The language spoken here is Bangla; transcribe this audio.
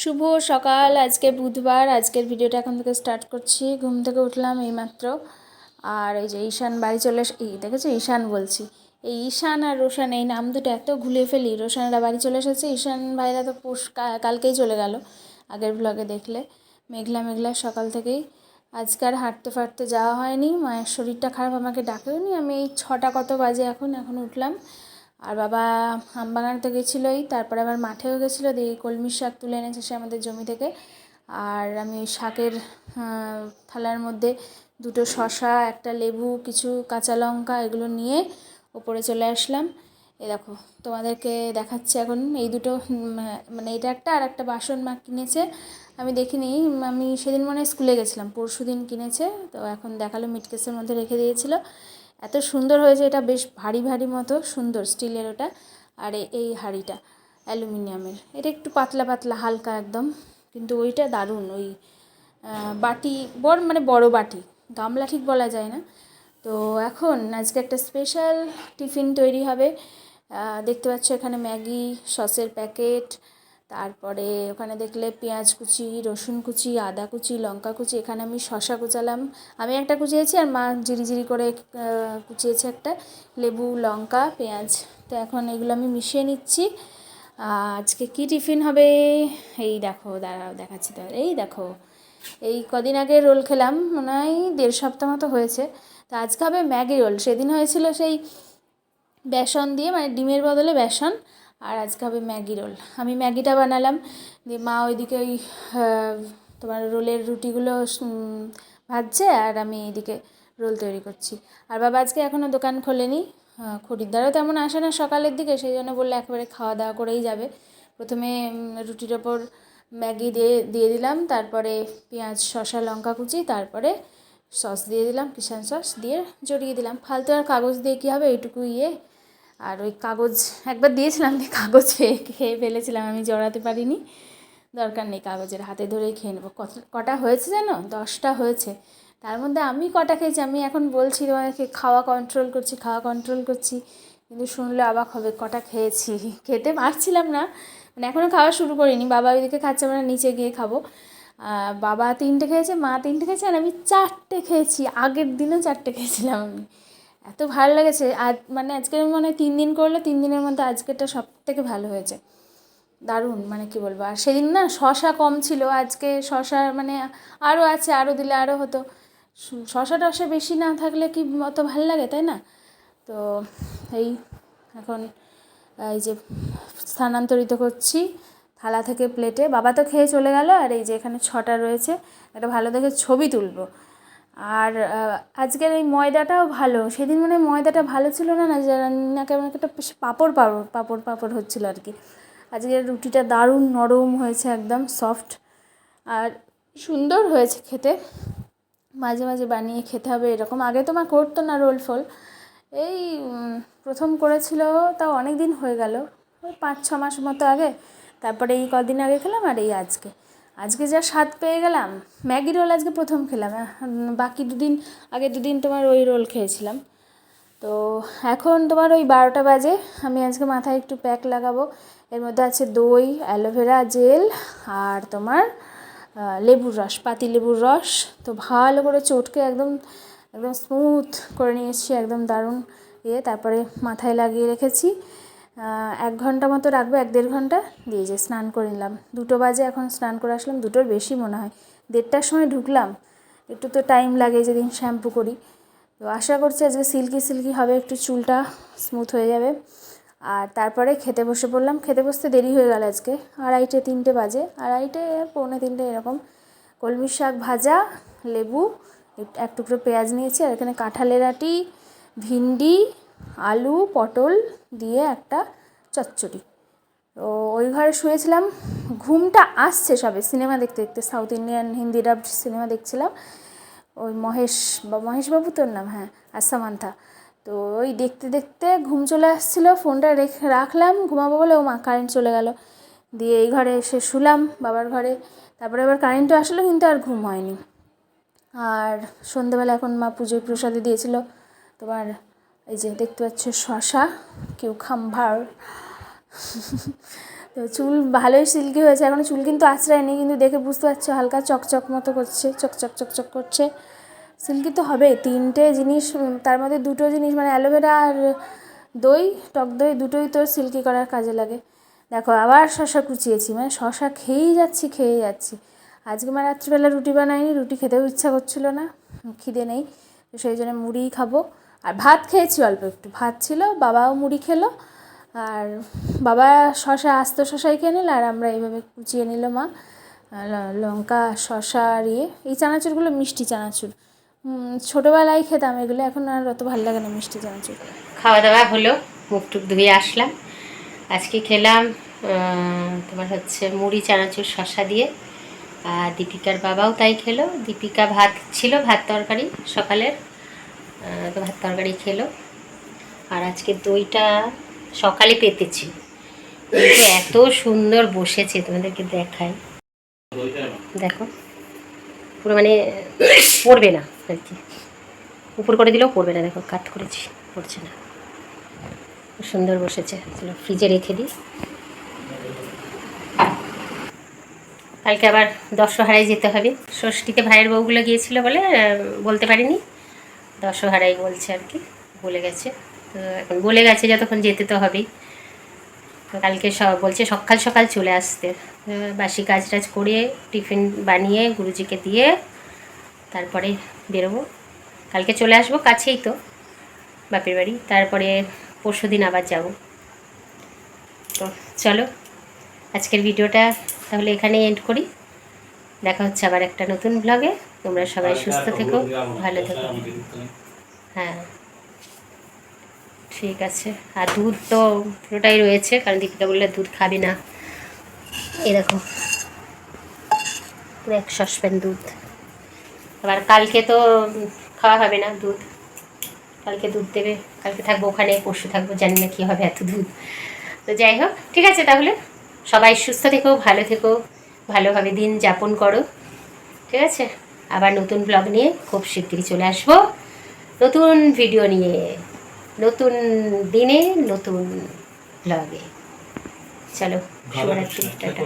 শুভ সকাল। আজকে বুধবার। আজকের ভিডিওটা এখন থেকে স্টার্ট করছি। ঘুম থেকে উঠলাম এইমাত্র। আর এই যে ঈশান বাড়ি চলে এই দেখেছ? ঈশান বলছি। এই ঈশান আর রোশান, এই নাম দুটো এত ঘুলে ফেলি। রোশানরা বাড়ি চলে এসেছে। ঈশান ভাইরা তো পোষ কালকেই চলে গেল। আগের ব্লগে দেখলে। মেঘলা মেঘলা সকাল থেকেই। আজকে আর হাঁটতে ফাটতে যাওয়া হয়নি। মায়ের শরীরটা খারাপ, আমাকে ডাকেও নি আমি এই ছটা কত বাজে এখন? এখন উঠলাম। আর বাবা আমবাগানতে গেছিলোই, তারপরে আবার মাঠেও গেছিল, দিয়ে কলমির শাক তুলে এনেছে সে আমাদের জমি থেকে। আর আমি শাকের থালার মধ্যে দুটো শশা একটা লেবু, কিছু কাঁচা লঙ্কা এগুলো নিয়ে ওপরে চলে আসলাম। এ দেখো, তোমাদেরকে দেখাচ্ছি এখন এই দুটো মানে এটা একটা আর একটা বাসন মা কিনেছে। আমি দেখিনি, আমি সেদিন মনে স্কুলে গেছিলাম পরশু দিন কিনেছে, তো এখন দেখাল মিটকেসের মধ্যে রেখে দিয়েছিলো। এত সুন্দর হয়েছে, এটা বেশ ভারী ভারী মতো, সুন্দর স্টিলের ওটা। আর এই হাঁড়িটা অ্যালুমিনিয়ামের। এটা একটু পাতলা পাতলা, হালকা একদম, কিন্তু ওইটা দারুণ। ওই বাটি, বড় মানে বড় বাটি, গামলা ঠিক বলা যায় না। তো এখন আজকে একটা স্পেশাল টিফিন তৈরি হবে। দেখতে পাচ্ছ এখানে ম্যাগি, সসের প্যাকেট তারপরে ওখানে দেখলে পেঁয়াজ কুচি, রসুন কুচি, আদা কুচি, লঙ্কা কুচি, এখানে আমি শশা কুচালাম। আমি একটা কুচিয়েছি আর মা জিরি জিরি করে কুচিয়েছে একটা। লেবু, লঙ্কা, পেঁয়াজ। তো এখন এগুলো আমি মিশিয়ে নিচ্ছি। আজকে কি টিফিন হবে? এই দেখো, দাঁড়াও, দেখাচ্ছি তো। এই দেখো, এই কদিন আগে রোল খেলাম, মনে হয় দেড় সপ্তাহ মতো হয়েছে। তো আজকে হবে ম্যাগি রোল। সেদিন হয়েছিল সেই বেসন দিয়ে মানে ডিমের বদলে বেসন। আর আজকে হবে ম্যাগি রোল। আমি ম্যাগিটা বানালাম, দিয়ে মা ওইদিকে ওই তোমার রোলের রুটিগুলো ভাজছে আর আমি এইদিকে রোল তৈরি করছি। আর বাবা আজকে এখনও দোকান খোলেনি খরিদ্দারও তেমন আসে না সকালের দিকে, সেই জন্য বললে একেবারে খাওয়া দাওয়া করেই যাবে। প্রথমে রুটির ওপর ম্যাগি দিয়ে দিয়ে দিলাম, তারপরে পেঁয়াজ, শসা, লঙ্কা কুচি, তারপরে সস দিয়ে দিলাম, কিষান সস দিয়ে জড়িয়ে দিলাম। ফালতু আর কাগজ দিয়ে কী হবে এইটুকু ইয়ে। আর ওই কাগজ, একবার দিয়েছিলাম যে কাগজ খেয়ে ফেলেছিলাম, আমি জড়াতে পারিনি। দরকার নেই কাগজের, হাতে ধরেই খেয়ে নেব। কটা হয়েছে জানো? দশটা হয়েছে। তার মধ্যে আমি কটা খেয়েছি, আমি এখন বলছি তোমাদেরকে খাওয়া কন্ট্রোল করছি, খাওয়া কন্ট্রোল করছি। কিন্তু শুনলে অবাক হবে, কটা খেয়েছি? খেতে পারছিলাম না। মানে এখনও খাওয়া শুরু করিনি। বাবা ওইদিকে খাচ্ছে, আমরা নিচে গিয়ে খাব। বাবা তিনটে খেয়েছে, মা তিনটে খেয়েছে, আর আমি চারটে খেয়েছি। আগের দিনও চারটে খেয়েছিলাম আমি। এত ভালো লেগেছে। আজ মানে আজকের মনে তিন দিন করলে তিন দিনের মধ্যে আজকেরটা সব থেকে ভালো হয়েছে। দারুণ মানে কি বলব? আর সেদিন না শশা কম ছিল, আজকে শশা মানে আরও আছে আরও দিলে আরও হতো। শশা টশা বেশি না থাকলে কি অত ভালো লাগে, তাই না? তো এই এখন, এই যে স্থানান্তরিত করছি থালা থেকে প্লেটে বাবা তো খেয়ে চলে গেল, আর এই যে এখানে ছটা রয়েছে, একটা ভালো দেখে ছবি তুলবো। আর আজকের এই ময়দাটাও ভালো। সেদিন মানে ময়দাটা ভালো ছিল না না না কেমন একটা পাপড় পাপড় পাপড় পাপড় হচ্ছিল আর কি। আজকের রুটিটা দারুণ নরম হয়েছে, একদম সফট আর সুন্দর হয়েছে খেতে। মাঝে মাঝে বানিয়ে খেতে হবে এরকম। আগে তো মা করতো না রোল ফোল। এই প্রথম করেছিল, তাও অনেক দিন হয়ে গেল। ওই পাঁচ, ছ মাস মতো আগে। তারপরে এই কদিন আগে খেলাম, আর এই আজকে। আজকে যা স্বাদ পেয়ে গেলাম, ম্যাগি রোল আজকে প্রথম খেলাম বাকি দুদিন আগে দুদিন তোমার ওই রোল খেয়েছিলাম। তো এখন তোমার ওই বারোটা বাজে, আমি আজকে মাথায় একটু প্যাক লাগাবো। এর মধ্যে আছে দই, অ্যালোভেরা জেল আর তোমার লেবুর রস, পাতি লেবুর রস। তো ভালো করে চটকে একদম একদম স্মুথ করে নিয়ে এসেছি, একদম দারুণ। ইয়ে তারপরে মাথায় লাগিয়ে রেখেছি। এক ঘণ্টা মতো রাখব, এক দেড় ঘণ্টা। দিয়ে যে স্নান করে নিলাম। দুটো বাজে এখন স্নান করে আসলাম, দুটোর বেশি মনে হয়। দেড়টার সময় ঢুকলাম, একটু তো টাইম লাগে যেদিন শ্যাম্পু করি। তো আশা করছি আজকে সিল্কি সিল্কি হবে, একটু চুলটা স্মুথ হয়ে যাবে। আর তারপরে খেতে বসে পড়লাম। খেতে বসতে দেরি হয়ে গেল আজকে, আড়াইটে, তিনটে বাজে। আড়াইটে, পৌনে তিনটে এরকম। কলমির শাক ভাজা, লেবু এক টুকরো পেঁয়াজ নিয়েছি, আর এখানে কাঁঠালের আটি, ভিন্ডি, আলু, পটল দিয়ে একটা চচ্চড়ি। তো ওই ঘরে শুয়েছিলাম। ঘুমটা আসছে সবে, সিনেমা দেখতে দেখতে, সাউথ ইন্ডিয়ান হিন্দি ডাব সিনেমা দেখছিলাম। ওই মহেশ বা মহেশবাবু তোর নাম হ্যাঁ আর সামান্থা। তো ওই দেখতে দেখতে ঘুম চলে আসছিল, ফোনটা রেখে, রাখলাম, ঘুমাবো বলে ও মা কারেন্ট চলে গেল। দিয়ে এই ঘরে এসে শুলাম বাবার ঘরে। তারপরে আবার কারেন্টও আসলো, কিন্তু আর ঘুম হয়নি। আর সন্ধেবেলা এখন মা পুজোয় প্রসাদে দিয়েছিল তোমার এই যে দেখতে পাচ্ছ শশা কিউখাম্বার তো চুল ভালোই সিল্কি হয়েছে, এখনও চুল কিন্তু আঁচড়ায়নি কিন্তু দেখে বুঝতে পারছ হালকা চকচক মতো করছে চকচক চকচক করছে। সিল্কি তো হবে তিনটে জিনিস তার মধ্যে দুটো জিনিস মানে অ্যালোভেরা আর দই, টক দই, দুটোই তো সিল্কি করার কাজে লাগে। দেখো, আবার শশা কুচিয়েছি মানে শশা খেয়েই যাচ্ছি খেয়েই যাচ্ছি। আজকে আমার রাত্রিবেলা রুটি বানাইনি, রুটি খেতেও ইচ্ছা করছিল না, খিদে নেই, তো সেই জন্য মুড়িই খাব। আর ভাত খেয়েছি, অল্প একটু ভাত ছিল, বাবাও মুড়ি খেলো, আর বাবা শশা আস্ত শশাই খেয়ে নিল, আর আমরা এইভাবে কুচিয়ে নিল মা লঙ্কা শশা আর ইয়ে। এই চানাচুরগুলো মিষ্টি চানাচুর। ছোটোবেলায় খেতাম এগুলো, এখন আর অত ভালো লাগে না মিষ্টি চানাচুর। খাওয়া দাওয়া হলো, মুখ টুক ধুয়ে আসলাম। আজকে খেলাম তোমার হচ্ছে মুড়ি, চানাচুর শশা দিয়ে। আর দীপিকার বাবাও তাই খেলো। দীপিকা ভাত ছিল, ভাত তরকারি সকালের। তো ভাত তরকারি খেলো। আর আজকে দইটা সকালে পেতেছি। এত সুন্দর বসেছে, তোমাদেরকে দেখাই। দেখো, পুরো মানে পড়বে না আর কি। উপর করে দিলেও পড়বে না, দেখো, কাট করেছি, পড়ছে না। সুন্দর বসেছে, চলো ফ্রিজে রেখে দিই। কালকে আবার দশহারায় যেতে হবে। ষষ্ঠীতে ভাইয়ের বউগুলো গিয়েছিল বলে বলতে পারিনি। দশহারাই বলছে আর কি, বলে গেছে। তো এখন বলে গেছে যতক্ষণ যেতে তো হবেই। কালকে বলছে সকাল সকাল চলে আসতে। বাসি কাজ টাজ করে টিফিন বানিয়ে গুরুজিকে দিয়ে তারপরে বেরোবো। কালকে চলে আসব কাছেই তো, বাপের বাড়ি। তারপরে পরশু দিন আবার যাব। তো চলো, আজকের ভিডিওটা তাহলে এখানে এন্ড করি। দেখা হচ্ছে আবার একটা নতুন ব্লগে তোমরা সবাই সুস্থ থেকো ভালো থেকো। হ্যাঁ। ঠিক আছে। আর দুধ তো পুরোটাই রয়েছে কারণ দীপিকা বললে দুধ খাবে না। পুরো এক সসপ্যান দুধ। আবার কালকে তো খাওয়া হবে না দুধ। কালকে দুধ দেবে। কালকে থাকব ওখানে পরশু থাকব জানি না কী হবে এত দুধ। তো যাই হোক ঠিক আছে তাহলে। সবাই সুস্থ থেকো ভালো থেকো। ভালোভাবে দিন যাপন করো ঠিক আছে? আবার নতুন ব্লগ নিয়ে খুব শিগগিরই চলে আসব। নতুন ভিডিও নিয়ে নতুন দিনে নতুন ব্লগে চলো শুভরাত্রি টাটা।